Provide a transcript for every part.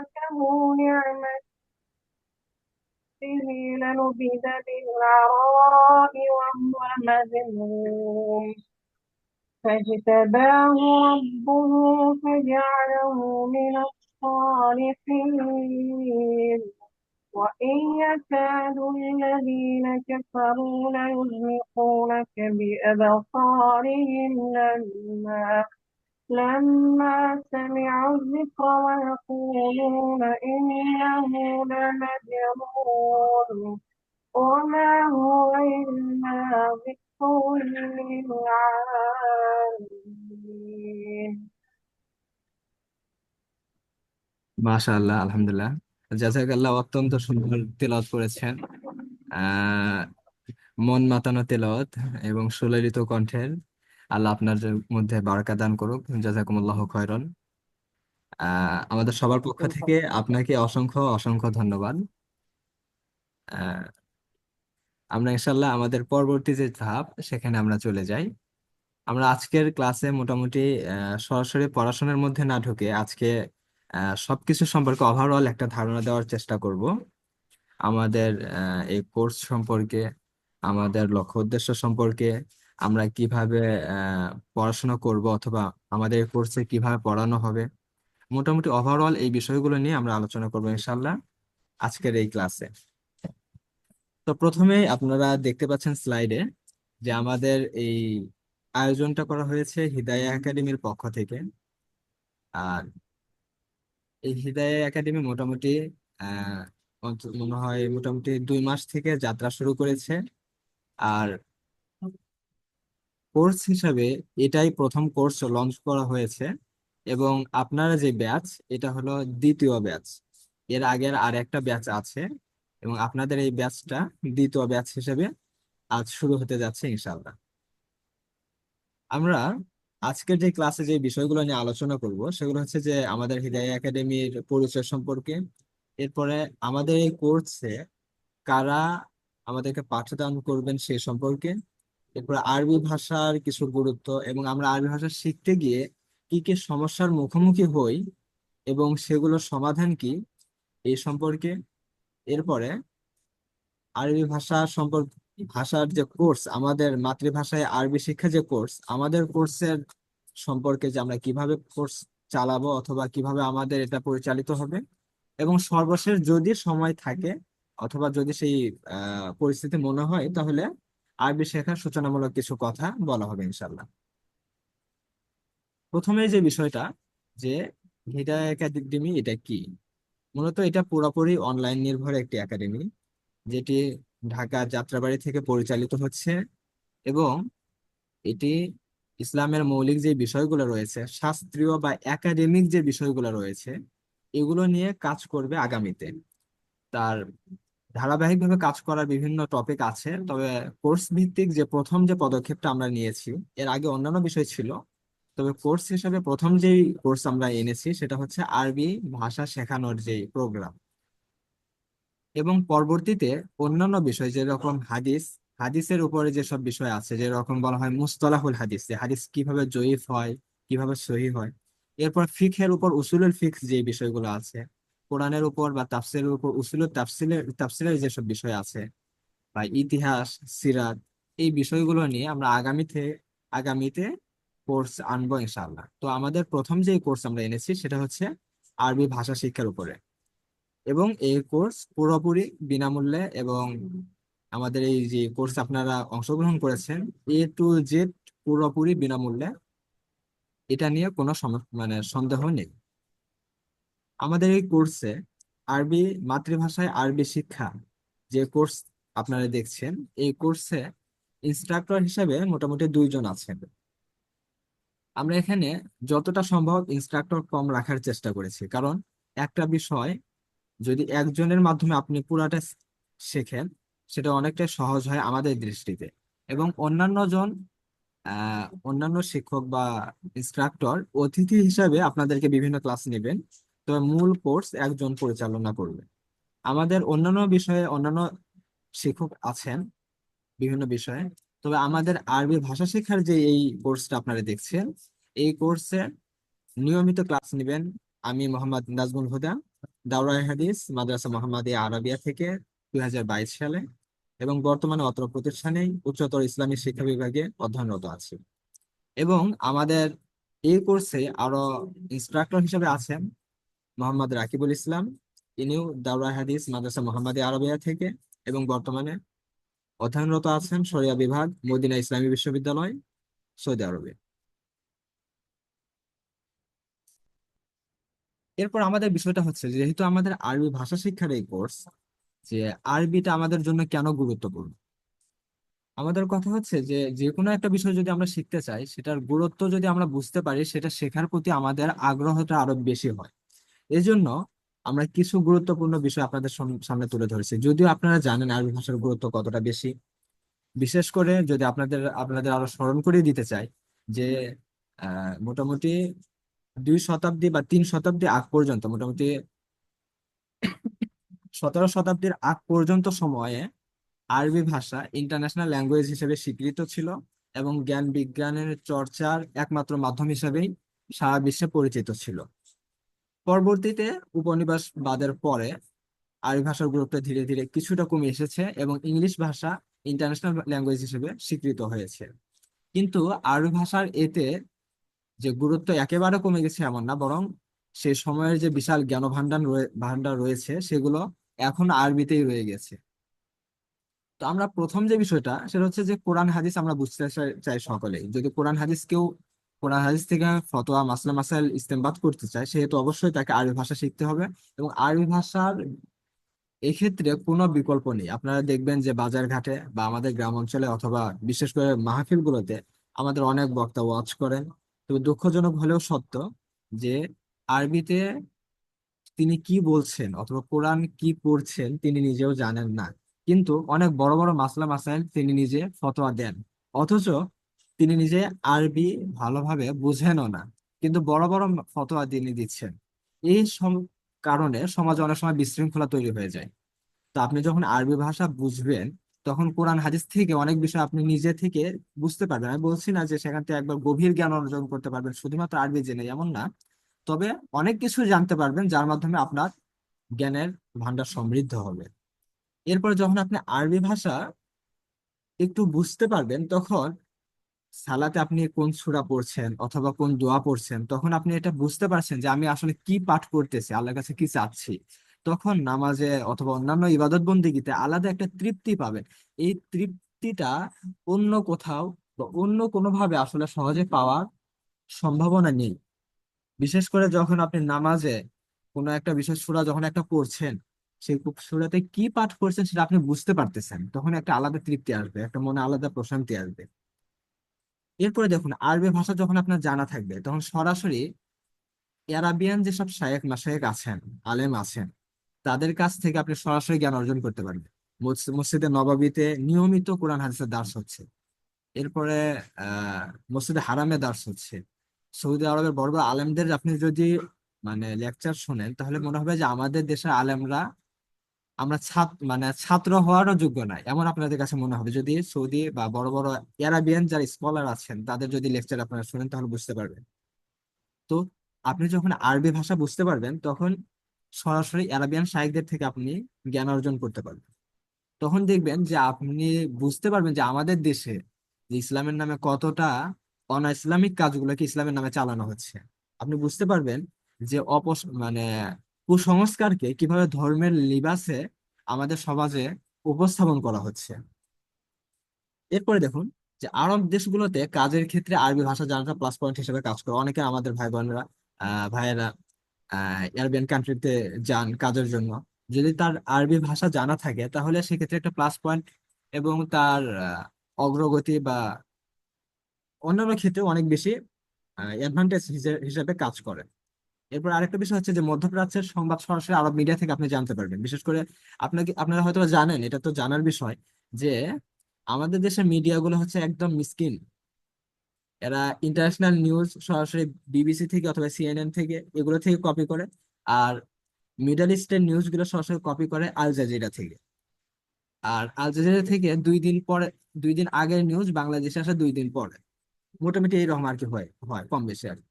أدركه نعمته لنبذ بالعراء وهو مذموم فاجتباه ربه فجعله من الصالحين وإن يكاد الذين كفروا ليزلقونك بأبصارهم لما لما سمعوا الذكر ويقولون إنه لمجنون وما هو إلا ذكر للعالمين মাশাআল্লাহ আলহামদুলিল্লাহ জাযাকাল্লাহ অত্যন্ত সুন্দর তেলাওয়াত করেছেন আহ মন মাতানো তেলাওয়াত এবং সুললিত কণ্ঠের আল্লাহ আপনার মধ্যে বারাকা দান করুক জাযাকুমুল্লাহ খয়রন। আহ আমাদের সবার পক্ষ থেকে আপনাকে অসংখ্য অসংখ্য ধন্যবাদ। আহ আমরা ইনশাল্লাহ আমাদের পরবর্তী যে ধাপ সেখানে আমরা চলে যাই। আমরা আজকের ক্লাসে মোটামুটি আহ, সরাসরি পড়াশোনার মধ্যে না ঢুকে আজকে আহ, সবকিছু সম্পর্কে ওভারঅল একটা ধারণা দেওয়ার চেষ্টা করব। আমাদের এই কোর্স সম্পর্কে আমাদের লক্ষ্য উদ্দেশ্য সম্পর্কে আমরা কীভাবে আহ, পড়াশোনা করব অথবা আমাদের কোর্সে কীভাবে পড়ানো হবে? মোটামুটি ওভারঅল এই বিষয়গুলো নিয়ে আমরা আলোচনা করব ইনশাল্লাহ আজকের এই ক্লাসে তো প্রথমেই আপনারা দেখতে পাচ্ছেন স্লাইডে যে আমাদের এই আয়োজনটা করা হয়েছে হিদায়া একাডেমির পক্ষ থেকে। আর এই হিদায়া একাডেমি মোটামুটি আহ মনে হয় মোটামুটি দুই মাস থেকে যাত্রা শুরু করেছে। আর কোর্স হিসাবে এটাই প্রথম কোর্স লঞ্চ করা হয়েছে এবং আপনারা যে ব্যাচ এটা হলো দ্বিতীয় ব্যাচ এর আগের আর একটা ব্যাচ আছে এবং আপনাদের এই ব্যাচটা দ্বিতীয় ব্যাচ হিসেবে আজ শুরু হতে যাচ্ছে ইনশাআল্লাহ। আমরা আজকের যে ক্লাসে যে বিষয়গুলো নিয়ে আলোচনা করব, সেগুলো হচ্ছে যে আমাদের হৃদয় একাডেমির পরিচয় সম্পর্কে। এরপরে আমাদের এই কোর্সে কারা আমাদেরকে পাঠদান করবেন সে সম্পর্কে এরপরে আরবি ভাষার কিছু গুরুত্ব এবং আমরা আরবি ভাষা শিখতে গিয়ে কি কি সমস্যার মুখোমুখি হই এবং সেগুলোর সমাধান কি এই সম্পর্কে। এরপরে আরবি ভাষা সম্পর্কে, ভাষার যে কোর্স আমাদের মাতৃভাষায় আরবি শিক্ষা যে কোর্স আমাদের কোর্সের সম্পর্কে যে আমরা কীভাবে কোর্স চালাবো অথবা কীভাবে আমাদের এটা পরিচালিত হবে এবং সর্বশেষ যদি সময় থাকে অথবা যদি সেই পরিস্থিতি মনে হয় তাহলে আরবি শেখার সূচনামূলক কিছু কথা বলা হবে ইনশাল্লাহ প্রথমে যে বিষয়টা, যে হিদায়া একাডেমি এটা কি? মূলত এটা পুরোপুরি অনলাইন নির্ভর একটি একাডেমি যেটি ঢাকা যাত্রাবাড়ি থেকে পরিচালিত হচ্ছে এবং এটি ইসলামের মৌলিক যে বিষয়গুলো রয়েছে, শাস্ত্রীয় বা একাডেমিক যে বিষয়গুলো রয়েছে, এগুলো নিয়ে কাজ করবে আগামীতে। তার ধারাবাহিকভাবে কাজ করার বিভিন্ন টপিক আছে, তবে কোর্স ভিত্তিক যে প্রথম যে পদক্ষেপটা আমরা নিয়েছি, এর আগে অন্যান্য বিষয় ছিল। তবে কোর্স হিসেবে প্রথম যেই কোর্স আমরা এনেছি, সেটা হচ্ছে আরবি ভাষা শেখানোর যে প্রোগ্রাম এবং পরবর্তীতে অন্যান্য বিষয়, যেরকম হাদিস, হাদিসের উপরে যেসব বিষয় আছে, যেরকম বলা হয় মুস্তলাহুল হাদিস, যে হাদিস কীভাবে জয়ীফ হয়, কীভাবে সহি হয়, এরপর ফিকহের উপর উসুলুল ফিক্স যে বিষয়গুলো আছে কোরআনের উপর বা তাফসিরের উপর উসুলুল তাফসিলের তাফসিলের যেসব বিষয় আছে, বা ইতিহাস, সিরাত, এই বিষয়গুলো নিয়ে আমরা আগামীতে আগামীতে কোর্স আনব ইনশাআল্লাহ। তো আমাদের প্রথম যে কোর্স আমরা এনেছি সেটা হচ্ছে আরবি ভাষা শিক্ষার উপরে। এবং এই কোর্স পুরোপুরি বিনামূল্যে এবং আমাদের এই যে কোর্স আপনারা অংশগ্রহণ করেছেন, এ টু জেড পুরোপুরি বিনামূল্যে, এটা নিয়ে কোনো মানে সন্দেহ নেই। আমাদের এই কোর্সে আরবি মাতৃভাষায় আরবি শিক্ষা যে কোর্স আপনারা দেখছেন, এই কোর্সে ইনস্ট্রাক্টর হিসেবে মোটামুটি দুইজন আছেন। আমরা এখানে যতটা সম্ভব ইনস্ট্রাক্টর কম রাখার চেষ্টা করেছি। কারণ একটা বিষয় যদি একজনের মাধ্যমে আপনি পুরাটা শেখেন, সেটা অনেকটা সহজ হয় আমাদের দৃষ্টিতে। এবং অন্যান্য জন অন্যান্য শিক্ষক বা ইনস্ট্রাক্টর অতিথি হিসাবে আপনাদেরকে বিভিন্ন ক্লাস নেবেন। তবে মূল কোর্স একজন পরিচালনা করবে। আমাদের অন্যান্য বিষয়ে অন্যান্য শিক্ষক আছেন বিভিন্ন বিষয়ে। তবে আমাদের আরবি ভাষা শেখার যে এই কোর্সটা আপনারা দেখছেন, এই কোর্সে নিয়মিত ক্লাস নেবেন আমি মোহাম্মদ নাজমুল হুদা দাওরাই হাদিস, মাদ্রাসা মোহাম্মদিয়া আরবিয়া থেকে দুই হাজার বাইশ সালে এবং বর্তমানে অত্র প্রতিষ্ঠানে উচ্চতর ইসলামী শিক্ষা বিভাগে অধ্যয়নরত আছি। এবং আমাদের এই কোর্সে আরও ইনস্ট্রাক্টর হিসেবে আছেন মোহাম্মদ রাকিবুল ইসলাম ইনিও দাওরাই হাদিস মাদ্রাসা মোহাম্মদিয়া আরবিয়া থেকে এবং বর্তমানে অধ্যয়নরত আছেন শরিয়া বিভাগ, মদিনা ইসলামী বিশ্ববিদ্যালয়, সৌদি আরবে। এরপর আমাদের বিষয়টা হচ্ছে, যেহেতু আমাদের আরবি ভাষা শিক্ষার এই কোর্স যে আরবিটা আমাদের জন্য কেন গুরুত্বপূর্ণ? আমাদের কথা হচ্ছে যে যে কোনো একটা বিষয় যদি আমরা শিখতে চাই, সেটার গুরুত্ব যদি আমরা বুঝতে পারি, সেটা শেখার প্রতি আমাদের আগ্রহটা আরও বেশি হয়। এজন্য আমরা কিছু গুরুত্বপূর্ণ বিষয় আপনাদের সাম- সামনে তুলে ধরেছি। যদিও আপনারা জানেন আরবি ভাষার গুরুত্ব কতটা বেশি, বিশেষ করে যদি আপনাদের আপনাদের আরও স্মরণ করিয়ে দিতে চাই যে মোটামুটি দুই শতাব্দী বা তিন শতাব্দী আগ পর্যন্ত, মোটামুটি সতেরো শতাব্দীর আগ পর্যন্ত সময়ে আরবি ভাষা ইন্টারন্যাশনাল ল্যাঙ্গুয়েজ হিসেবে স্বীকৃত ছিল এবং জ্ঞান বিজ্ঞানের চর্চার একমাত্র মাধ্যম হিসেবেই সারা বিশ্বে পরিচিত ছিল। পরবর্তীতে উপনিবেশবাদের পরে আরবি ভাষার গুরুত্ব ধীরে ধীরে কিছুটা কমে এসেছে এবং ইংলিশ ভাষা ইন্টারন্যাশনাল ল্যাঙ্গুয়েজ হিসেবে স্বীকৃত হয়েছে। কিন্তু আরবি ভাষার এতে যে গুরুত্ব একেবারে কমে গেছে এমন না, বরং সে সময়ের যে বিশাল জ্ঞান ভান্ডার ভান্ডার রয়েছে, সেগুলো এখন আরবিতেই রয়ে গেছে। তো আমরা প্রথম যে বিষয়টা, সেটা হচ্ছে যে কোরআন হাদিস আমরা বুঝতে চাই সকলেই। যদি কোরআন হাদিস কেউ কোরআন হাদিস থেকে ফতোয়া, মাসলা মাসাইল ইস্তেমবাদ করতে চায়, সেহেতু অবশ্যই তাকে আরবি ভাষা শিখতে হবে এবং আরবি ভাষার এক্ষেত্রে কোনো বিকল্প নেই। আপনারা দেখবেন যে বাজার ঘাটে বা আমাদের গ্রাম অঞ্চলে অথবা বিশেষ করে মাহফিল গুলোতে আমাদের অনেক বক্তা ওয়াজ করেন। তবে দুঃখজনক হলেও সত্য যে আরবিতে তিনি কি বলছেন অথবা কোরআন কি পড়ছেন তিনি নিজেও জানেন না। কিন্তু অনেক বড় বড় মাসলা মাসাইল তিনি নিজে ফতোয়া দেন। অথচ তিনি নিজে আরবি ভালোভাবে বুঝেনও না, কিন্তু বড় বড় ফতোয়া তিনি দিচ্ছেন। এই কারণে সমাজে অনেক সময় বিশৃঙ্খলা তৈরি হয়ে যায়। তো আপনি যখন আরবি ভাষা বুঝবেন, তখন কোরআন হাদিস থেকে অনেক বিষয় আপনি নিজে থেকে বুঝতে পারবেন। আমি বলছি না যে সেখান থেকে একবার গভীর জ্ঞান অর্জন করতে পারবেন, শুধুমাত্র আরবি জেনে এমন না। তবে অনেক কিছু জানতে পারবেন, যার মাধ্যমে আপনার জ্ঞানের ভান্ডার সমৃদ্ধ হবে। এরপর যখন আপনি আরবি ভাষা একটু বুঝতে পারবেন, তখন সালাতে আপনি কোন সূরা পড়ছেন অথবা কোন দোয়া পড়ছেন, তখন আপনি এটা বুঝতে পারছেন যে আমি আসলে কি পাঠ করতেছি, আল্লাহর কাছে কি চাচ্ছি। তখন নামাজে অথবা অন্যান্য ইবাদত বন্দেগীতে আলাদা একটা তৃপ্তি পাবেন। এই তৃপ্তিটা অন্য কোথাও বা অন্য কোনোভাবে আসলে সহজে পাওয়ার সম্ভাবনা নেই। বিশেষ করে যখন আপনি নামাজে কোনো একটা বিশেষ সূরা যখন একটা পড়ছেন, সেই সূরাতে কি পাঠ করছেন সেটা আপনি বুঝতে পারতেছেন, তখন একটা আলাদা তৃপ্তি আসবে, একটা মনে আলাদা প্রশান্তি আসবে। এরপরে দেখুন, আরবি ভাষা যখন আপনার জানা থাকবে, তখন সরাসরি অ্যারাবিয়ান যেসব শায়েখ মাশায়েখ আছেন, আলেম আছেন, তাদের কাছ থেকে আপনি সরাসরি জ্ঞান অর্জন করতে পারবেন। মসজিদে নবাবিতে নিয়মিত কোরআন হাদিসের দার্স হচ্ছে। এরপরে আহ মসজিদে হারামে দার্স হচ্ছে। সৌদি আরবের বড় বড় আলেমদের আপনি যদি মানে লেকচার শোনেন, তাহলে মনে হবে যে আমাদের দেশের আলেমরা আমরা ছাত্র মানে ছাত্র হওয়ারও যোগ্য নাই, এমন আপনাদের কাছে মনে হবে। যদি সৌদি বা বড় বড় অ্যারাবিয়ান যারা স্কলার আছেন, তাদের যদি লেকচার আপনারা শুনেন, তাহলে বুঝতে পারবেন। তো আপনি যখন আরবি ভাষা বুঝতে পারবেন, তখন সরাসরি অ্যারাবিয়ান শায়েখদের থেকে আপনি জ্ঞান অর্জন করতে পারবেন। তখন দেখবেন যে আপনি বুঝতে পারবেন যে আমাদের দেশে যে ইসলামের নামে কতটা অন ইসলামিক কাজগুলোকে ইসলামের নামে চালানো হচ্ছে। আপনি বুঝতে পারবেন যে অপস মানে কুসংস্কারকে কীভাবে ধর্মের লিবাসে আমাদের সমাজে উপস্থাপন করা হচ্ছে। এরপরে দেখুন যে আরব দেশগুলোতে কাজের ক্ষেত্রে আরবি ভাষা জানাটা প্লাস পয়েন্ট হিসেবে কাজ করে। অনেকে আমাদের ভাই বোনেরা ভাইয়েরা আরবিয়ান কান্ট্রিতে যান কাজের জন্য। যদি তার আরবি ভাষা জানা থাকে তাহলে সেক্ষেত্রে একটা প্লাস পয়েন্ট এবং তার অগ্রগতি বা অন্যান্য ক্ষেত্রে অনেক বেশি অ্যাডভান্টেজ হিসেবে কাজ করে। এরপর আরেকটা বিষয় হচ্ছে যে মধ্যপ্রাচ্যের সংবাদ সরাসরি আরব মিডিয়া থেকে আপনি জানতে পারবেন। বিশেষ করে আপনাকে, আপনারা হয়তো জানেন, এটা তো জানার বিষয়, যে আমাদের দেশের মিডিয়াগুলো হচ্ছে একদম মিসকিন এরা ইন্টারন্যাশনাল নিউজ সরাসরি বিবিসি থেকে অথবা সিএনএন থেকে এগুলো থেকে কপি করে, আর মিডল ইস্টের নিউজগুলো সরাসরি কপি করে আল জাজিরা থেকে। আর আল জাজিরা থেকে দুই দিন পরে, দুই দিন আগের নিউজ বাংলাদেশে আসে দুই দিন পরে। মোটামুটি এইরকম আর কি হয় হয় কম বেশি আর কি।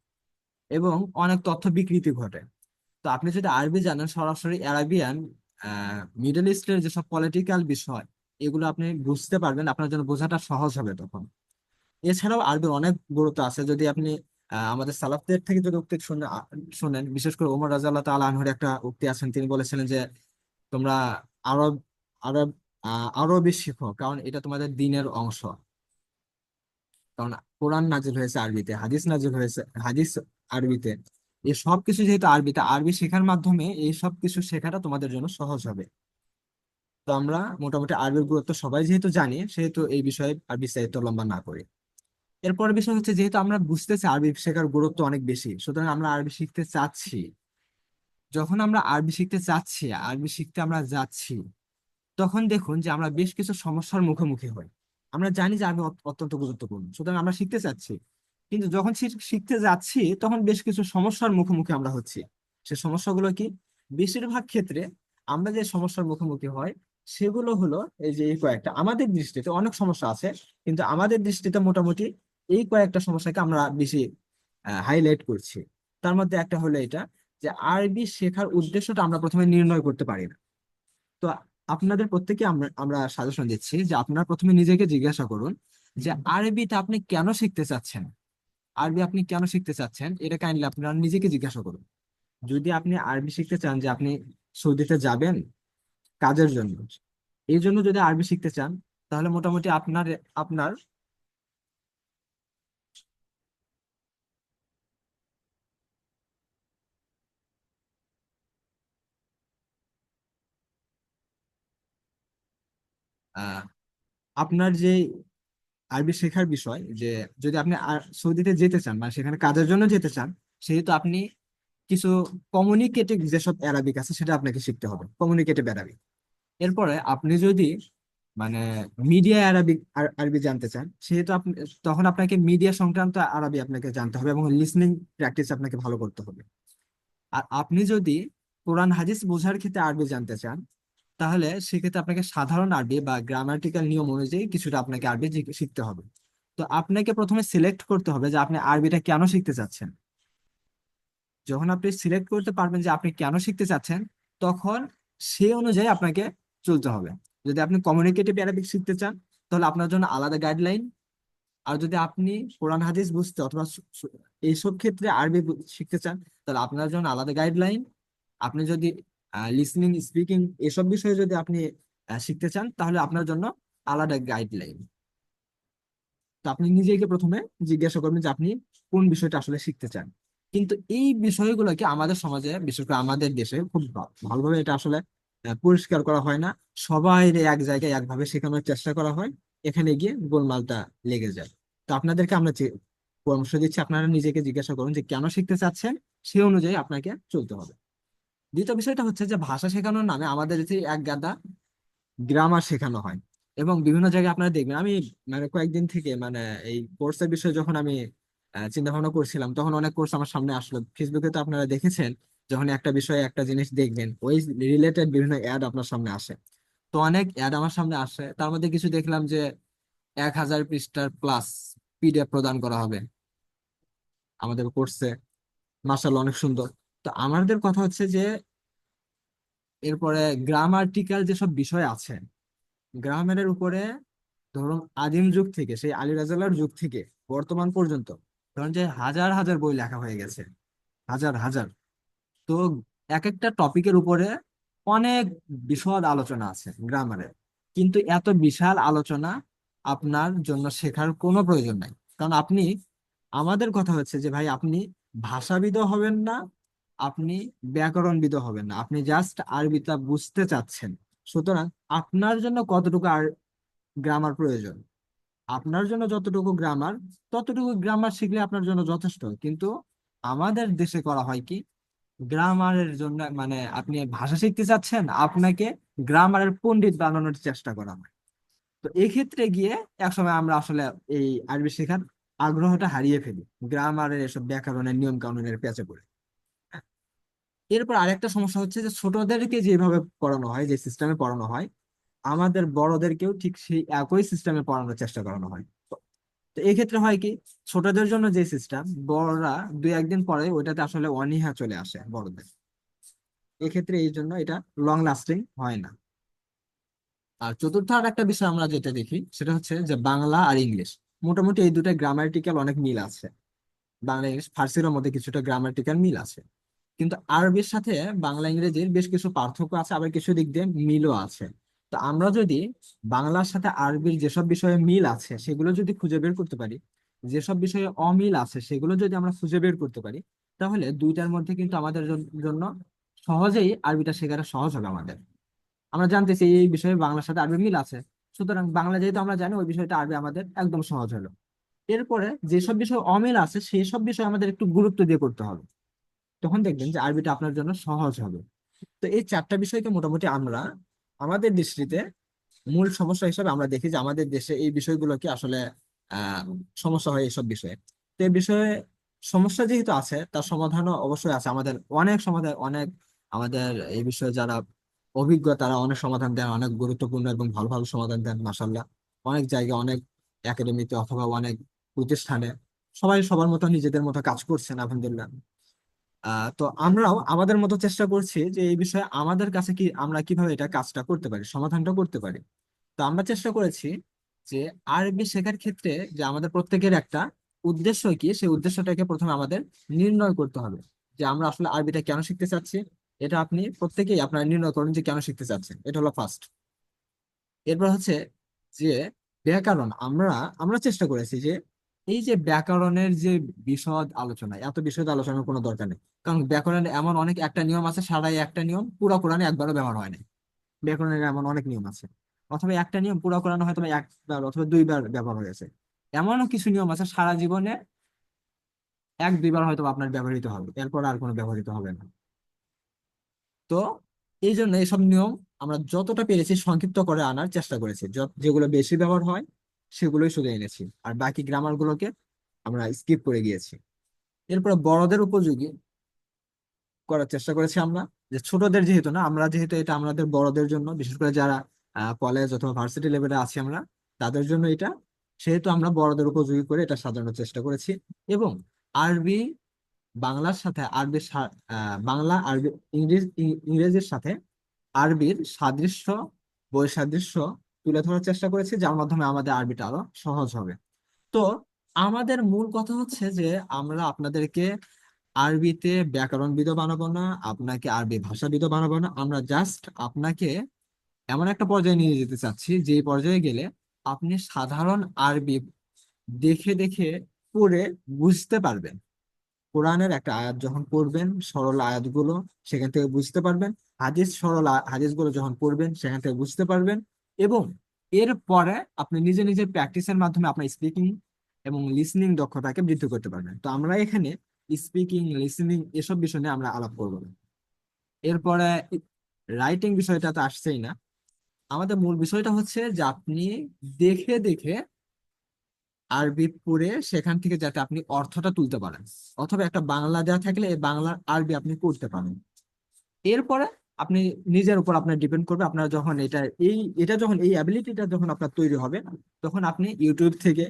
এবং অনেক তথ্য বিকৃতি ঘটে। তো আপনি যদি আরবি জানেন, সরাসরি অ্যারাবিয়ান মিডল ইস্টের যেসব পলিটিক্যাল বিষয়, এগুলো আপনি বুঝতে পারবেন, আপনার জন্য বোঝাটা সহজ হবে তখন। এছাড়াও আরবির অনেক গুরুত্ব আছে। যদি আপনি আমাদের সালাফদের থেকে যদি উক্তি শুনেন, বিশেষ করে ওমর রাজিয়াল্লাহু তাআলা আনহুর একটা উক্তি আছেন, তিনি বলেছিলেন যে তোমরা আরব আরব আরবি শিখো, কারণ এটা তোমাদের দিনের অংশ। কারণ কোরআন নাজিল হয়েছে আরবিতে, হাদিস নাজিল হয়েছে, হাদিস আরবিতে। এই সব কিছু যেহেতু আরবিতে আরবি শেখার মাধ্যমে এই সব কিছু শেখাটা তোমাদের জন্য সহজ হবে। তো আমরা মোটামুটি আরবির গুরুত্ব সবাই যেহেতু জানি, সেহেতু এই বিষয়ে আর বিস্তারিত লম্বা না করি। এরপরের বিষয় হচ্ছে যেহেতু আমরা বুঝতেছি আরবি শেখার গুরুত্ব অনেক বেশি, সুতরাং আমরা আরবি শিখতে চাচ্ছি। যখন আমরা আরবি শিখতে চাচ্ছি, আরবি শিখতে আমরা যাচ্ছি, তখন দেখুন যে আমরা বেশ কিছু সমস্যার মুখোমুখি হই। আমরা জানি যে আমি অত্যন্ত গুরুত্বপূর্ণ। সুতরাং আমরা শিখতে চাচ্ছি। কিন্তু যখন শিখতে যাচ্ছি, তখন বেশ কিছু সমস্যার মুখোমুখি আমরা হচ্ছি। সে সমস্যাগুলো কি? বেশিরভাগ ক্ষেত্রে আমরা যে সমস্যার মুখোমুখি হয়, সেগুলো হলো এই যে এই কয়েকটা। আমাদের দৃষ্টিতে অনেক সমস্যা আছে, কিন্তু আমাদের দৃষ্টিতে মোটামুটি এই কয়েকটা সমস্যাকে আমরা বেশি হাইলাইট করছি। তার মধ্যে একটা হলো এটা যে আরবি শেখার উদ্দেশ্যটা আমরা প্রথমে নির্ণয় করতে পারি না। তো আপনাদের প্রত্যেকে আমরা আমরা সাজেশন দিচ্ছি যে আপনার প্রথমে নিজেকে জিজ্ঞাসা করুন যে আরবিটা আপনি কেন শিখতে চাচ্ছেন? আরবি আপনি কেন শিখতে চাচ্ছেন? এটা কাইন্ডলি আপনারা নিজেকে জিজ্ঞাসা করুন। যদি আপনি আরবি শিখতে চান যে আপনি সৌদিতে যাবেন কাজের জন্য এই জন্য যদি আরবি শিখতে চান তাহলে মোটামুটি আপনার আপনার আপনার যে আরবি শেখার বিষয় যে যদি আপনি সৌদিতে যেতে চান মানে সেখানে কাজের জন্য যেতে চান, সেহেতু আপনি কিছু কমিউনিকেটিভ যেসব অ্যারাবিক আছে সেটা আপনাকে শিখতে হবে কমিউনিকেটিভ অ্যারাবিক এরপরে আপনি যদি মানে মিডিয়া আরবিক আরবি জানতে চান, সেহেতু আপনি, তখন আপনাকে মিডিয়া সংক্রান্ত আরবি আপনাকে জানতে হবে এবং লিসনিং প্র্যাকটিস আপনাকে ভালো করতে হবে। আর আপনি যদি কোরআন, হাদিস বোঝার ক্ষেত্রে আরবি জানতে চান তাহলে সেক্ষেত্রে আপনাকে সাধারণ আরবি বা গ্রামাটিক্যাল নিয়ম অনুযায়ী কিছুটা আপনাকে আরবি শিখতে হবে। তো আপনাকে প্রথমে সিলেক্ট করতে হবে যে আপনি আরবিটা কেন শিখতে চাচ্ছেন। যখন আপনি সিলেক্ট করতে পারবেন যে আপনি কেন শিখতে চাচ্ছেন, তখন সেই অনুযায়ী আপনাকে চলতে হবে। যদি আপনি কমিউনিকেটিভ অ্যারাবিক শিখতে চান, তাহলে আপনার জন্য আলাদা গাইডলাইন আর যদি আপনি কোরআন, হাদিস বুঝতে অথবা সু- সু- এইসব ক্ষেত্রে আরবি শিখতে চান, তাহলে আপনার জন্য আলাদা গাইডলাইন আপনি যদি লিসনিং স্পিকিং এসব বিষয়ে যদি আপনি শিখতে চান, তাহলে আপনার জন্য আলাদা গাইডলাইন তো আপনি নিজেকে প্রথমে জিজ্ঞাসা করবেন যে আপনি কোন বিষয়টা আসলে শিখতে চান। কিন্তু এই বিষয়গুলোকে আমাদের সমাজে, বিশেষ করে আমাদের দেশে খুব ভালোভাবে এটা আসলে পরিষ্কার করা হয় না। সবাই এক জায়গায় একভাবে শেখানোর চেষ্টা করা হয়। এখানে গিয়ে গোলমালটা লেগে যায়। তো আপনাদেরকে আমরা পরামর্শ দিচ্ছি, আপনারা নিজেকে জিজ্ঞাসা করুন যে কেন শিখতে চাচ্ছেন সেই অনুযায়ী আপনাকে চলতে হবে। দ্বিতীয় বিষয়টা হচ্ছে যে ভাষা শেখানোর নামে আমাদের যে এক গাদা গ্রামার শেখানো হয়। এবং বিভিন্ন জায়গায় আপনারা দেখবেন, আমি মানে কয়েকদিন থেকে মানে এই কোর্সের বিষয়ে যখন আমি চিন্তা ভাবনা করছিলাম, তখন অনেক কোর্স আমার সামনে আসলো। ফেসবুকে তো আপনারা দেখেছেন, যখন একটা বিষয়ে একটা জিনিস দেখবেন, ওই রিলেটেড বিভিন্ন অ্যাড আপনার সামনে আসে। তো অনেক অ্যাড আমার সামনে আসে, তার মধ্যে কিছু দেখলাম যে এক হাজার পৃষ্ঠার প্লাস পিডিএফ প্রদান করা হবে আমাদের কোর্সে মার্শাল্লাহ অনেক সুন্দর। তো আমাদের কথা হচ্ছে যে, এরপরে গ্রামার্টিক্যাল যেসব বিষয় আছে গ্রামারের উপরে ধরুন আদিম যুগ থেকে, সেই আলী রাজালার যুগ থেকে, বর্তমান পর্যন্ত, ধরুন যে হাজার হাজার বই লেখা হয়ে গেছে, হাজার হাজার। তো এক একটা টপিকের উপরে অনেক বিশদ আলোচনা আছে গ্রামারের কিন্তু এত বিশাল আলোচনা আপনার জন্য শেখার কোনো প্রয়োজন নাই। কারণ আপনি, আমাদের কথা হচ্ছে যে ভাই আপনি ভাষাবিদও হবেন না আপনি ব্যাকরণবিদও হবেন না। আপনি জাস্ট আরবিটা বুঝতে চাচ্ছেন। সুতরাং আপনার জন্য কতটুকু আর গ্রামার প্রয়োজন? আপনার জন্য যতটুকু গ্রামার ততটুকু গ্রামার শিখলে আপনার জন্য যথেষ্ট। কিন্তু আমাদের দেশে করা হয় কি গ্রামারের জন্য মানে আপনি ভাষা শিখতে চাচ্ছেন, আপনাকে গ্রামারের পণ্ডিত বানানোর চেষ্টা করা হয়। তো এক্ষেত্রে গিয়ে একসময় আমরা আসলে এই আরবি শেখার আগ্রহটা হারিয়ে ফেলি। গ্রামারের এসব ব্যাকরণের নিয়ম কানুনের পেঁচে পড়ে। এরপর আরেকটা সমস্যা হচ্ছে যে ছোটদেরকে যেভাবে পড়ানো হয়, যে সিস্টেমে পড়ানো হয়, আমাদের বড়দেরকেও ঠিক সেই একই সিস্টেমে পড়ানোর চেষ্টা করানো হয়। তো তো এই ক্ষেত্রে হয় কি, ছোটদের জন্য যে সিস্টেম বড়রা দুই একদিন পরে ওইটাতে আসলে অনীহা চলে আসে বড়দের। এক্ষেত্রে এই জন্য এটা লং লাস্টিং হয় না। আর চতুর্থ আর একটা বিষয় আমরা যেটা দেখি, সেটা হচ্ছে যে বাংলা আর ইংলিশ, মোটামুটি এই দুটো গ্রামাটিক্যাল অনেক মিল আছে। বাংলা, ইংলিশ ফার্সির মধ্যে কিছুটা গ্রামাটিক্যাল মিল আছে। কিন্তু আরবির সাথে বাংলা ইংরেজির বেশ কিছু পার্থক্য আছে, আবার কিছু দিক দিয়ে মিলও আছে। তো আমরা যদি বাংলার সাথে আরবির যেসব বিষয়ে মিল আছে, সেগুলো যদি খুঁজে বের করতে পারি, যেসব বিষয়ে অমিল আছে, সেগুলো যদি আমরা খুঁজে বের করতে পারি, তাহলে দুইটার মধ্যে কিন্তু আমাদের জন্য সহজেই আরবিটা শেখাটা সহজ হবে আমাদের। আমরা জানতেছি এই বিষয়ে বাংলার সাথে আরবি মিল আছে, সুতরাং বাংলা যেহেতু আমরা জানি, ওই বিষয়টা আরবি আমাদের একদম সহজ হলো। এরপরে যেসব বিষয় অমিল আছে সেই সব বিষয় আমাদের একটু গুরুত্ব দিয়ে করতে হবে। তখন দেখবেন যে আরবিটা আপনার জন্য সহজ হবে। তো এই চারটা বিষয়কে মোটামুটি আমরা আমাদের দৃষ্টিতে মূল সমস্যা হিসেবে আমরা দেখি যে আমাদের দেশে এই বিষয়গুলোকে আসলে সমস্যা হয় এইসব বিষয়ে। তো এই বিষয়ে সমস্যা যেহেতু আছে, তার সমাধানও অবশ্যই আছে। আমাদের অনেক সমাধান, অনেক আমাদের এই বিষয়ে যারা অভিজ্ঞ, তারা অনেক সমাধান দেন, অনেক গুরুত্বপূর্ণ এবং ভালো ভালো সমাধান দেন মাসাল্লাহ অনেক জায়গায়, অনেক একাডেমিতে অথবা অনেক প্রতিষ্ঠানে সবাই সবার মতো নিজেদের মতো কাজ করছেন, আলহামদুলিল্লাহ। আহ তো আমরাও আমাদের মতো চেষ্টা করছি যে এই বিষয়ে আমাদের কাছে কি, আমরা কীভাবে এটা কাজটা করতে পারি, সমাধানটা করতে পারি। তো আমরা চেষ্টা করেছি যে আরবি শেখার ক্ষেত্রে যে আমাদের প্রত্যেকের একটা উদ্দেশ্য কি, সেই উদ্দেশ্যটাকে প্রথমে আমাদের নির্ণয় করতে হবে যে আমরা আসলে আরবিটা কেন শিখতে চাচ্ছি। এটা আপনি প্রত্যেকেই আপনারা নির্ণয় করুন যে কেন শিখতে চাচ্ছেন। এটা হলো ফার্স্ট এরপর হচ্ছে যে ব্যাকরণ, আমরা আমরা চেষ্টা করেছি যে এই যে ব্যাকরণের যে বিশদ আলোচনা, এত বিশদ আলোচনার কোনো দরকার নেই। কারণ ব্যাকরণের এমন অনেক একটা নিয়ম আছে, সারাই একটা নিয়ম, পুরো কোরআনে একবারও ব্যবহার হয় নাই। ব্যাকরণের এমন অনেক নিয়ম আছে। অথবা একটা নিয়ম পুরো কোরআনে হয়তো একবার অথবা দুইবার ব্যবহার হয়েছে এমনও কিছু নিয়ম আছে, সারা জীবনে এক দুইবার হয়তো আপনার ব্যবহৃত হবে, এরপর আর কোনো ব্যবহৃত হবে না। তো এই জন্য এইসব নিয়ম আমরা যতটা পেরেছি সংক্ষিপ্ত করে আনার চেষ্টা করেছি যেগুলো বেশি ব্যবহার হয় সেগুলোই শুধু এনেছি। আর বাকি গ্রামার গুলোকে আমরা স্কিপ করে গিয়েছি। এরপরে বড়দের উপযোগী করার চেষ্টা করেছি আমরা। যে ছোটদের যেহেতু না, আমরা যেহেতু এটা আমাদের বড়দের জন্য, বিশেষ করে যারা কলেজ অথবা ভার্সিটি লেভেলে আছি আমরা, তাদের জন্য এটা, সেহেতু আমরা বড়দের উপযোগী করে এটা সাজানোর চেষ্টা করেছি। এবং আরবি, বাংলার সাথে আরবি বাংলা, আরবি, ইংরেজ ইংরেজির সাথে আরবির সাদৃশ্য, বৈসাদৃশ্য তুলে ধরার চেষ্টা করেছি, যার মাধ্যমে আমাদের আরবিটা আরও সহজ হবে। তো আমাদের মূল কথা হচ্ছে যে, আমরা আপনাদেরকে আরবিতে ব্যাকরণবিদও বানাবো না, আপনাকে আরবি ভাষাবিদও বানাবো না, আমরা জাস্ট আপনাকে এমন একটা পর্যায়ে নিয়ে যেতে চাচ্ছি, যে পর্যায়ে গেলে আপনি সাধারণ আরবি দেখে দেখে পড়ে বুঝতে পারবেন। কোরআনের একটা আয়াত যখন পড়বেন, সরল আয়াতগুলো সেখান থেকে বুঝতে পারবেন, হাদিস সরল হাদিসগুলো যখন পড়বেন, সেখান থেকে বুঝতে পারবেন। এবং এরপরে আপনি নিজে নিজে প্র্যাকটিসের মাধ্যমে আপনার স্পিকিং এবং লিসনিং দক্ষতাকে বৃদ্ধি করতে পারবেন। তো আমরা এখানে স্পিকিং লিসনিং এসব বিষয় নিয়ে আমরা আলাপ করব। এরপরে রাইটিং বিষয়টা তো আসছেই না। আমাদের মূল বিষয়টা হচ্ছে যে আপনি দেখে দেখে আরবি পড়ে সেখান থেকে যাতে আপনি অর্থটা তুলতে পারেন। অথবা একটা বাংলা দেওয়া থাকলে এই বাংলার আরবি আপনি করতে পারেন। এরপরে আপনি নিজের উপর আপনার ডিপেন্ড করবে। আপনার যখন এটা, এই, এটা যখন, এই অ্যাবিলিটিটা যখন আপনার তৈরি হবে, তখন আপনি ইউটিউব থেকে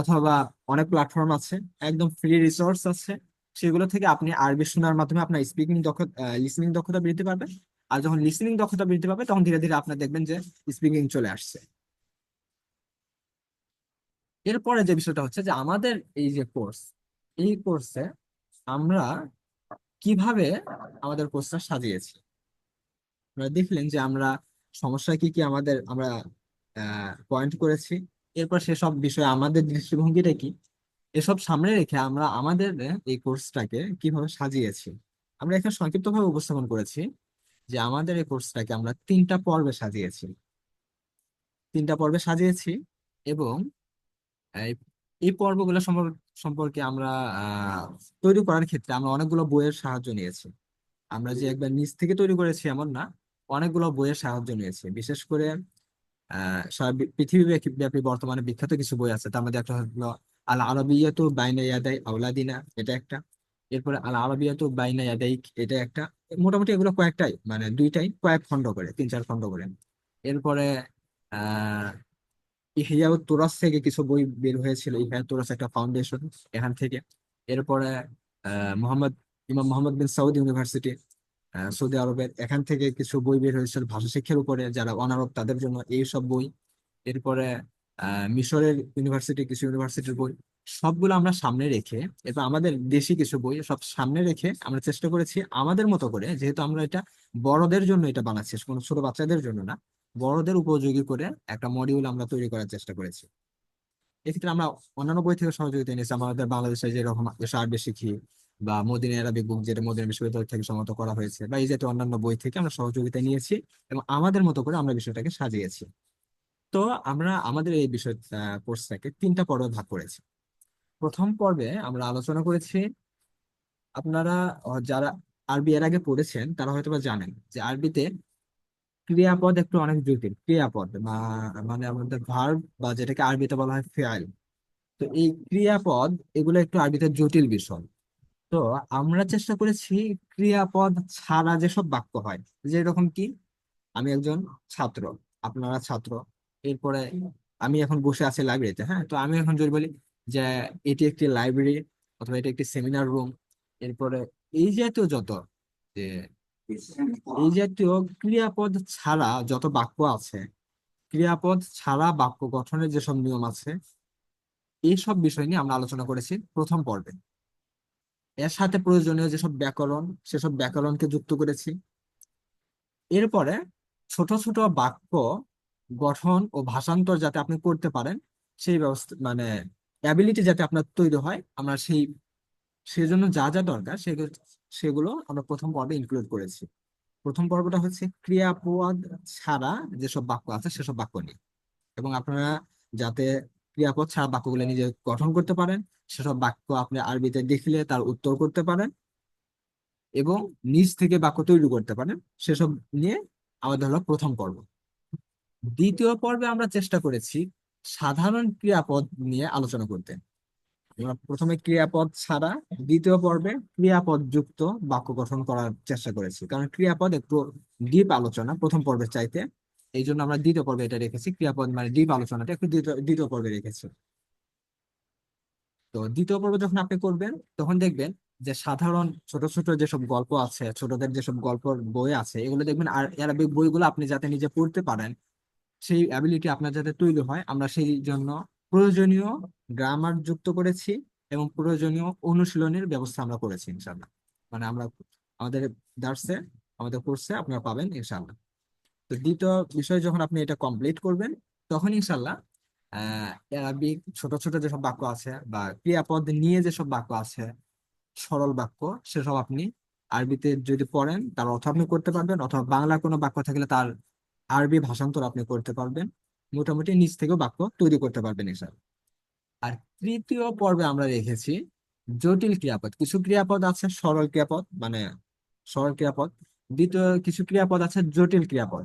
অথবা অনেক প্ল্যাটফর্ম আছে, একদম ফ্রি রিসোর্স আছে, সেগুলো থেকে আপনি আরবি শোনার মাধ্যমে আপনার স্পিকিং দক্ষতা লিসনিং দক্ষতা বৃদ্ধি পাবে। আর যখন লিসনিং দক্ষতা বৃদ্ধি পাবে, তখন ধীরে ধীরে আপনার দেখবেন যে স্পিকিং চলে আসছে। এরপরে যে বিষয়টা হচ্ছে যে আমাদের এই যে কোর্স এই কোর্সে আমরা কীভাবে আমাদের কোর্সটা সাজিয়েছি? আপনারা দেখলেন যে আমরা সমস্যা কি কি আমাদের, আমরা পয়েন্ট করেছি। এরপর সেসব বিষয়ে আমাদের দৃষ্টিভঙ্গিটা কি? এসব সামনে রেখে আমরা আমাদের এই কোর্সটাকে কীভাবে সাজিয়েছি? আমরা এখানে সংক্ষিপ্তভাবে উপস্থাপন করেছি যে আমাদের এই কোর্সটাকে আমরা তিনটা পর্বে সাজিয়েছি। তিনটা পর্বে সাজিয়েছি এবং এই পর্বগুলো সম্পর্কে আমরা তৈরি করার ক্ষেত্রে আমরা অনেকগুলো বইয়ের সাহায্য নিয়েছি। আমরা যে একবার নিজ থেকে তৈরি করেছি এমন না অনেকগুলো বইয়ের সাহায্য নিয়েছি। বিশেষ করে পৃথিবী ব্যাপী বর্তমানে বিখ্যাত কিছু বই আছে। তার মধ্যে একটা হলো আল আরবিয়াতু বাইনা ইয়াদাই আওলাদিনা, এটা একটা। এরপরে আল আরবিয়াতু বাইনা ইয়াদাই, এটা একটা। মোটামুটি এগুলো কয়েকটাই মানে দুইটাই কয়েক খণ্ড করে, তিন চার খণ্ড করে। এরপরে আহ ইহিয়াউ তুরাস থেকে কিছু বই বের হয়েছিল। ইহিয়া তুরাস একটা ফাউন্ডেশন এখান থেকে। এরপরে Muhammad, Imam Muhammad bin Saud university Saudi আরবের এখান থেকে কিছু বই বের হয়েছে ভাষা শিক্ষার উপরে, যারা অনারব তাদের জন্য এই সব বই। এরপরে মিশরের ইউনিভার্সিটি কিছু ইউনিভার্সিটির বই। সবগুলো আমরা সামনে রেখে, এরপর আমাদের দেশি কিছু বই সব সামনে রেখে আমরা চেষ্টা করেছি আমাদের মতো করে, যেহেতু আমরা এটা বড়দের জন্য এটা বানাচ্ছি, কোনো ছোট বাচ্চাদের জন্য না, বড়দের উপযোগী করে একটা মডিউল আমরা তৈরি করার চেষ্টা করেছি। এক্ষেত্রে আমরা অন্যান্য বই থেকে সহযোগিতা নিয়েছি আমাদের বাংলাদেশে যেরকম আরবি শিখি বা মদিনা আরবিক বুক যেটা মদিনা বিশ্ববিদ্যালয় থেকে সম্মত করা হয়েছে বা এই জাতীয় অন্যান্য বই থেকে আমরা সহযোগিতা নিয়েছি এবং আমাদের মতো করে আমরা বিষয়টাকে সাজিয়েছি। তো আমরা, আমাদের এই বিষয় কোর্সটাকে তিনটা পর্বে ভাগ করেছি। প্রথম পর্বে আমরা আলোচনা করেছি, আপনারা যারা আরবি এর আগে পড়েছেন তারা হয়তো বা জানেন যে আরবিতে ক্রিয়াপদ একটু অনেক জটিল, ক্রিয়াপদ মানে আমাদের ভার্ব বা যেটাকে আরবিতে বলা হয় ফেয়াল তো এই ক্রিয়াপদ, এগুলো একটু আরবিতে জটিল বিষয়। তো আমরা চেষ্টা করেছি ক্রিয়াপদ ছাড়া যেসব বাক্য হয় যেরকম কি? আমি একজন ছাত্র, আপনারা ছাত্র। এরপরে আমি এখন বসে আছি লাইব্রেরিতে হ্যাঁ? তো আমি এখন যদি বলি যে এটি একটি লাইব্রেরি অথবা এটি একটি সেমিনার রুম এরপরে এই জাতীয় যত যে এই জাতীয় ক্রিয়াপদ ছাড়া যত বাক্য আছে, ক্রিয়াপদ ছাড়া বাক্য গঠনের যেসব নিয়ম আছে এইসব বিষয় নিয়ে আমরা আলোচনা করেছি প্রথম পর্বে। এর সাথে প্রয়োজনীয় যেসব ব্যাকরণ, সেসব ব্যাকরণকে যুক্ত করেছি। এরপরে ছোট ছোট বাক্য গঠন ও ভাষান্তর যাতে আপনি করতে পারেন, সেই ব্যবস্থা মানে অ্যাবিলিটি যাতে আপনার তৈরি হয়, আমরা সেই, সেজন্য যা যা দরকার সেগুলো সেগুলো আমরা প্রথম পর্বে ইনক্লুড করেছি। প্রথম পর্বটা হচ্ছে ক্রিয়াপদ ছাড়া যেসব বাক্য আছে সেসব বাক্য নিয়ে। এবং আপনারা যাতে ক্রিয়াপদ ছাড়া বাক্যগুলো নিজে গঠন করতে পারেন। সেসব বাক্য আপনি আরবিতে দেখলে তার উত্তর করতে পারেন এবং নিজ থেকে বাক্য তৈরি করতে পারেন। সেসব নিয়ে আমাদের হলো প্রথম পর্ব। দ্বিতীয় পর্বে আমরা চেষ্টা করেছি সাধারণ ক্রিয়াপদ নিয়ে আলোচনা করতে। প্রথমে ক্রিয়াপদ ছাড়া দ্বিতীয় পর্বে ক্রিয়াপদ যুক্ত বাক্য গঠন করার চেষ্টা করেছি। কারণ ক্রিয়াপদ একটু ডিপ আলোচনা প্রথম পর্বের চাইতে। এই জন্য আমরা দ্বিতীয় পর্বে এটা রেখেছি। ক্রিয়াপদ মানে ডিপ আলোচনাটা একটু দ্বিতীয় পর্বে রেখেছি। তো দ্বিতীয় পর্ব যখন আপনি করবেন, তখন দেখবেন যে সাধারণ ছোট ছোট যেসব গল্প আছে, ছোটদের যেসব গল্পের বই আছে, এগুলো দেখবেন আর অ্যারাবিক বইগুলো আপনি যাতে নিজে পড়তে পারেন, সেই অ্যাবিলিটি আপনার যাতে তৈরি হয়, আমরা সেই জন্য প্রয়োজনীয় গ্রামার যুক্ত করেছি এবং প্রয়োজনীয় অনুশীলনের ব্যবস্থা আমরা করেছি ইনশাল্লাহ মানে আমরা আমাদের দার্সে, আমাদের কোর্সে আপনারা পাবেন ইনশাল্লাহ তো দ্বিতীয় বিষয় যখন আপনি এটা কমপ্লিট করবেন, তখন ইনশাল্লাহ অ্যারাবিক ছোট ছোট যেসব বাক্য আছে বা ক্রিয়াপদ নিয়ে যেসব বাক্য আছে, সরল বাক্য, সেসব আপনি আরবিতে যদি পড়েন, তার অর্থ আপনি করতে পারবেন, অথবা বাংলা কোনো বাক্য থাকলে তার আরবি ভাষান্তর আপনি করতে পারবেন। মোটামুটি নিজ থেকেও বাক্য তৈরি করতে পারবেন এসব আর তৃতীয় পর্বে আমরা রেখেছি জটিল ক্রিয়াপদ। কিছু ক্রিয়াপদ আছে সরল ক্রিয়াপদ মানে সরল ক্রিয়াপদ। দ্বিতীয় কিছু ক্রিয়াপদ আছে জটিল ক্রিয়াপদ।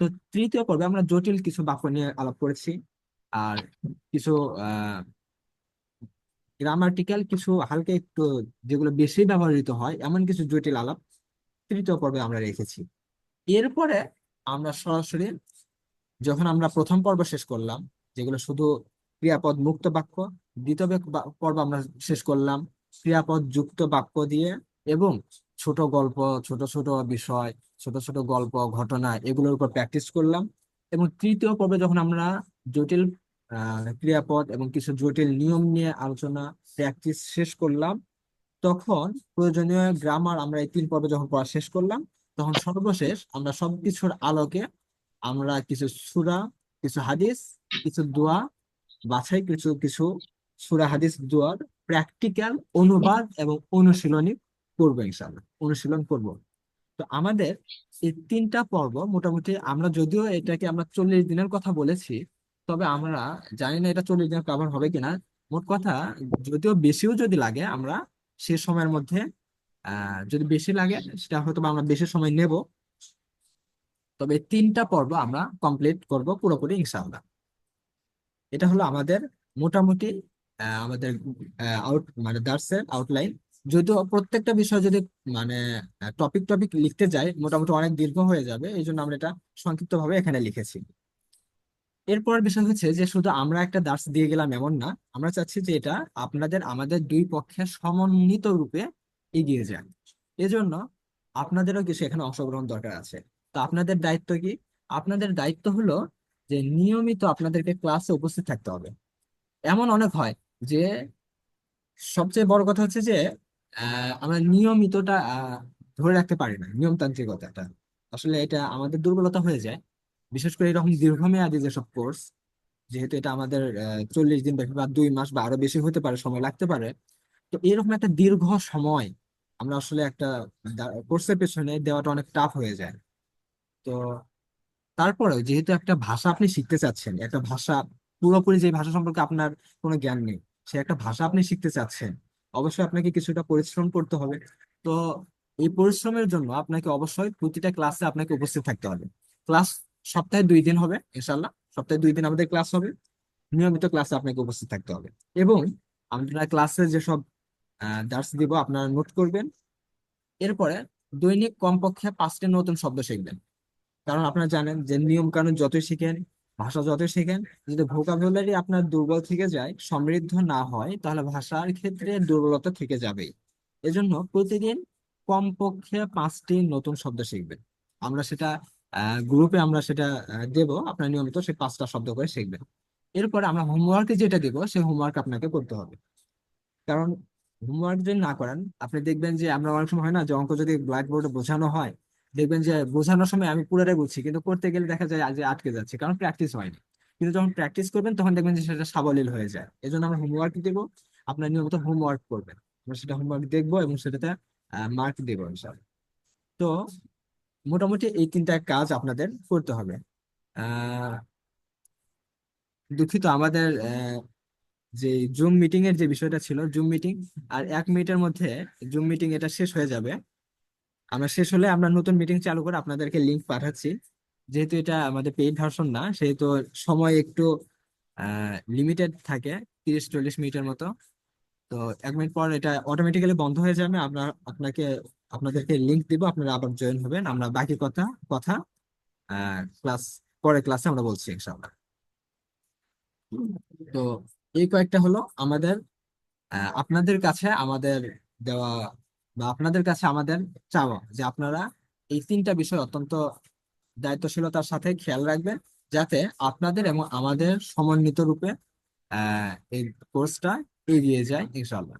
তো তৃতীয় পর্বে আমরা জটিল কিছু বাক্য নিয়ে আলাপ করেছি। আর কিছু গ্রামাটিক্যাল কিছু হালকা একটু যেগুলো বেশি ব্যবহৃত হয়, এমন কিছু জটিল আলাপ তৃতীয় পর্বে আমরা রেখেছি। এরপরে আমরা সরাসরি যখন আমরা প্রথম পর্ব শেষ করলাম, যেগুলো শুধু ক্রিয়াপদ মুক্ত বাক্য, দ্বিতীয় পর্ব আমরা শেষ করলাম, ক্রিয়াপদ যুক্ত বাক্য দিয়ে এবং ছোট গল্প, ছোট ছোট বিষয় ছোট ছোট গল্প, ঘটনা এগুলোর উপর প্র্যাকটিস করলাম এবং তৃতীয় পর্বে যখন আমরা জটিল ক্রিয়াপদ এবং কিছু জটিল নিয়ম নিয়ে আলোচনা প্র্যাকটিস শেষ করলাম, তখন প্রয়োজনীয় গ্রামার আমরা এই তিন পর্বে যখন পড়া শেষ করলাম, তখন সর্বশেষ আমরা সবকিছুর আলোকে আমরা কিছু সুরা, কিছু হাদিস, কিছু দোয়া বাছাই, কিছু কিছু সূরা, হাদিস, দোয়ার প্র্যাকটিক্যাল অনুবাদ এবং অনুশীলনী করব ইনশাআল্লাহ, অনুশীলন করব। তো আমাদের এই তিনটা পর্ব মোটামুটি আমরা যদিও এটাকে আমরা চল্লিশ দিনের কথা বলেছি, তবে আমরা জানি না এটা চল্লিশ দিনের কভার হবে কিনা। মোট কথা, যদিও বেশিও যদি লাগে, আমরা সে সময়ের মধ্যে যদি বেশি লাগে, সেটা হয়তো আমরা বেশি সময় নেব। তবে তিনটা পর্ব আমরা কমপ্লিট করব পুরোপুরি, ইনশাআল্লাহ। এটা হলো আমাদের মোটামুটি আমাদের আউট মানে দার্সের আউটলাইন যদিও প্রত্যেকটা বিষয় যদি মানে টপিক টপিক লিখতে যাই, মোটামুটি অনেক দীর্ঘ হয়ে যাবে, এই জন্য আমরা এটা সংক্ষিপ্ত ভাবে এখানে লিখেছি। এরপর বিষয় হচ্ছে যে, শুধু আমরা একটা দার্স দিয়ে গেলাম এমন না, আমরা চাচ্ছি যে এটা আপনাদের, আমাদের দুই পক্ষে সমন্বিত রূপে এগিয়ে যায় এজন্য আপনাদেরও কিছু এখানে অংশগ্রহণ দরকার আছে। তো আপনাদের দায়িত্ব কি? আপনাদের দায়িত্ব হলো যে, নিয়মিত আপনাদেরকে ক্লাসে উপস্থিত থাকতে হবে। এমন অনেক হয় যে, সবচেয়ে বড় কথা হচ্ছে যে আমরা নিয়মিতটা ধরে রাখতে পারি না, নিয়মতান্ত্রিকতাটা। আসলে এটা আমাদের দুর্বলতা হয়ে যায়। বিশেষ করে এরকম দীর্ঘমেয়াদী যেসব কোর্স, যেহেতু এটা আমাদের চল্লিশ দিন ব্যাপী বা দুই মাস বা আরও বেশি হতে পারে, সময় লাগতে পারে, তো এরকম একটা দীর্ঘ সময় আমরা আসলে একটা কোর্সের পেছনে দেওয়াটা অনেক টাফ হয়ে যায়। তো তারপরেও যেহেতু একটা ভাষা আপনি শিখতে চাচ্ছেন, একটা ভাষা, পুরোপুরি যে ভাষা সম্পর্কে আপনার কোনো জ্ঞান নেই, সে একটা ভাষা আপনি শিখতে চাচ্ছেন অবশ্যই আপনাকে কিছুটা পরিশ্রম করতে হবে। তো এই পরিশ্রমের জন্য আপনাকে অবশ্যই প্রতিটা ক্লাসে আপনাকে উপস্থিত থাকতে হবে। ক্লাস সপ্তাহে দুই দিন হবে ইনশাল্লাহ সপ্তাহে দুই দিন আমাদের ক্লাস হবে। নিয়মিত ক্লাসে আপনাকে উপস্থিত থাকতে হবে। এবং আমরা ক্লাসে যেসব দার্স দিব, আপনারা নোট করবেন। এরপরে দৈনিক কমপক্ষে পাঁচটি নতুন শব্দ শিখবেন। কারণ আপনারা জানেন যে নিয়ম কানুন যতই শিখেন ভাষা যতই শিখেন, যদি ভোকাবুলারি আপনার দুর্বল থেকে যায়, সমৃদ্ধ না হয়, তাহলে ভাষার ক্ষেত্রে দুর্বলতা থেকে যাবেই। এজন্য প্রতিদিন কমপক্ষে পাঁচটি নতুন শব্দ শিখবেন। আমরা সেটা গ্রুপে আমরা সেটা দেব, আপনার নিয়মিত সেই পাঁচটা শব্দ করে শিখবেন। এরপরে আমরা হোমওয়ার্কে যেটা দেবো সেই হোমওয়ার্ক আপনাকে করতে হবে। কারণ হোমওয়ার্ক যদি না করেন, আপনি দেখবেন যে আমরা অনেক সময় হয় না, যে অঙ্ক যদি ব্ল্যাকবোর্ডে বোঝানো হয় দেখবেন যে বোঝানোর সময় আমি পুরোটাই বুঝছি, কিন্তু করতে গেলে দেখা যায় যে আটকে যাচ্ছে, কারণ প্র্যাকটিস হয়নি। কিন্তু যখন প্র্যাকটিস করবেন, তখন দেখবেন যে সেটা সাবলীল হয়ে যায়। এই জন্য আমরা হোমওয়ার্ক দেবো, আপনার নিয়মিত হোমওয়ার্ক করবেন। আমরা সেটা হোমওয়ার্ক দেখব এবং সেটাতে মার্ক দেবো ইনশাল্লাহ তো মোটামুটি এই তিনটা কাজ আপনাদের করতে হবে। দুঃখিত আমাদের যে জুম মিটিং এর যে বিষয়টা ছিল জুম মিটিং আর এক মিনিটের মধ্যে জুম মিটিং এটা শেষ হয়ে যাবে। আমরা শেষ হলে আমরা নতুন মিটিং চালু করে আপনাদেরকে লিংক পাঠাচ্ছি। যেহেতু এটা আমাদের পেইড ভার্সন না, সেহেতু সময় একটু লিমিটেড থাকে তিরিশ চল্লিশ মিনিটের মতো। তো এক মিনিট পর এটা অটোমেটিক্যালি বন্ধ হয়ে যাবে। আপনার আপনাকে, আপনাদেরকে লিংক দিব, আপনারা আবার জয়েন হবেন। আমরা বাকি কথা কথা ক্লাস পরে ক্লাসে আমরা বলছি ইনশাআল্লাহ। তো এই কয়েকটা হলো আমাদের আপনাদের কাছে আমাদের দেওয়া বা আপনাদের কাছে আমাদের চাওয়া যে আপনারা এই তিনটা বিষয় অত্যন্ত দায়িত্বশীলতার সাথে খেয়াল রাখবেন যাতে আপনাদের এবং আমাদের সমন্বিত রূপে, আহ, এই কোর্সটা এগিয়ে যায় ইনশাল্লাহ